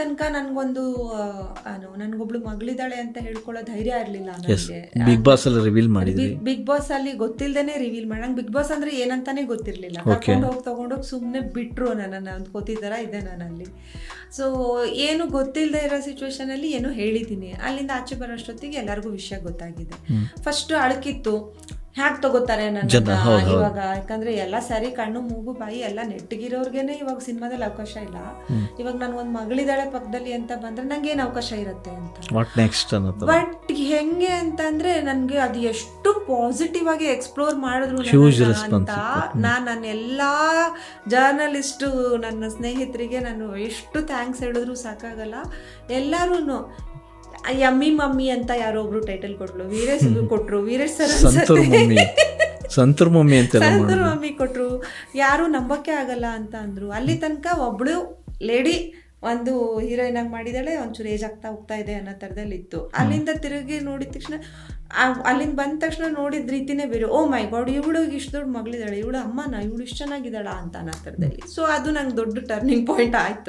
ತನಕ ನನ್ಗೊಂದು ನನ್ಗೊಬ್ಳು ಮಗಳಿದ್ದಾಳೆ ಅಂತ ಹೇಳ್ಕೊಳ್ಳೋ ಧೈರ್ಯ ಇರ್ಲಿಲ್ಲ ನನಗೆ ಬಿಗ್ ಬಾಸ್ ಅಲ್ಲಿ ರಿವೀಲ್ ಮಾಡಿದ್ರಿ? ಬಿಗ್ ಬಾಸ್ ಅಲ್ಲಿ ಗೊತ್ತಿಲ್ಲದೇನೆ ರಿವೀಲ್ ಮಾಡಿ ನಂಗೆ ಬಿಗ್ ಬಾಸ್ ಅಂದ್ರೆ ಏನಂತಾನೆ ಗೊತ್ತಿರ್ಲಿಲ್ಲ. ಕರ್ಕೊಂಡು ಹೋಗಿ ತಗೊಂಡೋಗಿ ಸುಮ್ಮನೆ ಬಿಟ್ರು ನನ್ನ ಥರ ಇದೆ ನಾನಲ್ಲಿ ಸೊ ಏನು ಗೊತ್ತಿಲ್ಲದೆ ಇರೋ ಸಿಚುವೇಶನ್ ಅಲ್ಲಿ ಏನೋ ಹೇಳಿದ್ದೀನಿ. ಅಲ್ಲಿಂದ ಆಚೆ ಬರೋಷ್ಟೊತ್ತಿಗೆ ಎಲ್ಲರಿಗೂ ವಿಷಯ ಗೊತ್ತಾಗಿದೆ. ಫಸ್ಟ್ ಅಳಕಿತ್ತು. ಹ್ಯಾಕ್ ತಗೋತಾರೆ ನನ್ನ. ಇವಾಗ ಯಾಕಂದ್ರೆ ಎಲ್ಲ ಸರಿ ಕಣ್ಣು ಮೂಗು ಬಾಯಿ ಎಲ್ಲ ನೆಟ್ಟಗಿರೋರ್ಗೆನೆ ಇವಾಗ ಸಿನಿಮಾದಲ್ಲಿ ಅವಕಾಶ ಇಲ್ಲ. ಇವಾಗ ನಾನು ಒಂದ್ ಮಗಳಿದಾಳೆ ಪಕ್ಕದಲ್ಲಿ ಅಂತ ಬಂದ್ರೆ ನಂಗೆ ಏನ್ ಅವಕಾಶ ಇರುತ್ತೆ ಅಂತ. ವಾಟ್ ನೆಕ್ಸ್ಟ್ ಅನ್ನೋ ಬಟ್ ಹೆಂಗೆ ಅಂತಂದ್ರೆ ನನ್ಗೆ ಅದು ಎಷ್ಟು ಪಾಸಿಟಿವ್ ಆಗಿ ಎಕ್ಸ್ಪ್ಲೋರ್ ಮಾಡಿದ್ರು ಅಂತ ನಾನ್ ನನ್ನ ಎಲ್ಲಾ ಜರ್ನಲಿಸ್ಟ್ ನನ್ನ ಸ್ನೇಹಿತರಿಗೆ ನಾನು ಎಷ್ಟು ಥ್ಯಾಂಕ್ಸ್ ಹೇಳಿದ್ರು ಸಾಕಾಗಲ್ಲ. ಎಲ್ಲಾರು ಯಮ್ಮಿ ಮಮ್ಮಿ ಅಂತ ಯಾರೋ ಒಬ್ರು ಟೈಟಲ್ ಕೊಟ್ಲು ವೀರೇಶ್ ಕೊಟ್ರು. Veeresh sir Santoor mummy. Santoor mummy ಅಂತ ಸಂತೂರ್ ಮಮ್ಮಿ ಕೊಟ್ರು. ಯಾರು ನಂಬಕ್ಕೆ ಆಗಲ್ಲ ಅಂತ ಅಂದ್ರು. ಅಲ್ಲಿ ತನಕ ಒಬ್ಳು ಲೇಡಿ ಒಂದು ಹೀರೋಯಿನ್ ಆಗಿ ಮಾಡಿದಾಳೆ ಒಂಚೂರು ಏಜ್ ಆಗ್ತಾ ಹೋಗ್ತಾ ಇದೆ ಅನ್ನೋ ಥರದಲ್ಲಿ ಇತ್ತು. ಅಲ್ಲಿಂದ ತಿರುಗಿ ನೋಡಿದ ತಕ್ಷಣ ಅಲ್ಲಿಂದ ಬಂದ ತಕ್ಷಣ ನೋಡಿದ ರೀತಿನೇ ಬೇರೆ. ಓ ಮೈ ಗಾಡ್ ಇವಳು ಇಷ್ಟು ದೊಡ್ಡ ಮಗಳಿದ್ದಾಳೆ. ಇವಳು ಅಮ್ಮನ? ಇವಳು ಇಷ್ಟು ಚೆನ್ನಾಗಿದ್ದಾಳ? ಅಂತ ಅನ್ನೋ ಥರದಲ್ಲಿ. ಸೊ ಅದು ನಂಗೆ ದೊಡ್ಡ ಟರ್ನಿಂಗ್ ಪಾಯಿಂಟ್ ಆಯ್ತು.